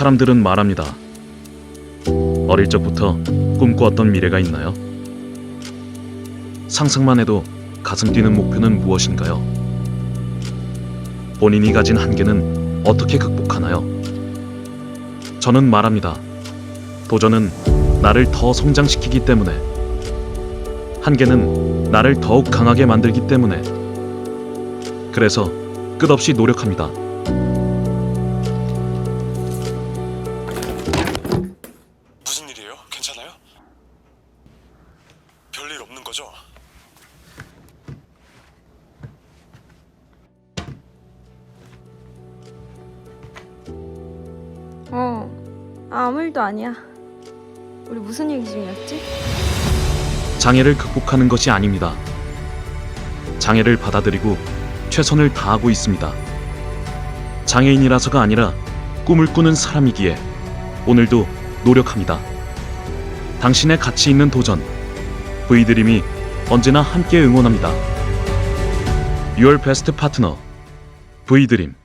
사람들은 말합니다. 어릴 적부터 꿈꿔왔던 미래가 있나요? 상상만 해도 가슴 뛰는 목표는 무엇인가요? 본인이 가진 한계는 어떻게 극복하나요? 저는 말합니다. 도전은 나를 더 성장시키기 때문에 한계는 나를 더욱 강하게 만들기 때문에 그래서 끝없이 노력합니다. 별일 없는 거죠? 어, 아무 일도 아니야. 우리 무슨 얘기 중이었지? 장애를 극복하는 것이 아닙니다. 장애를 받아들이고 최선을 다하고 있습니다. 장애인이라서가 아니라 꿈을 꾸는 사람이기에 오늘도 노력합니다. 당신의 가치 있는 도전, V드림이 언제나 함께 응원합니다. Your Best Partner, V드림.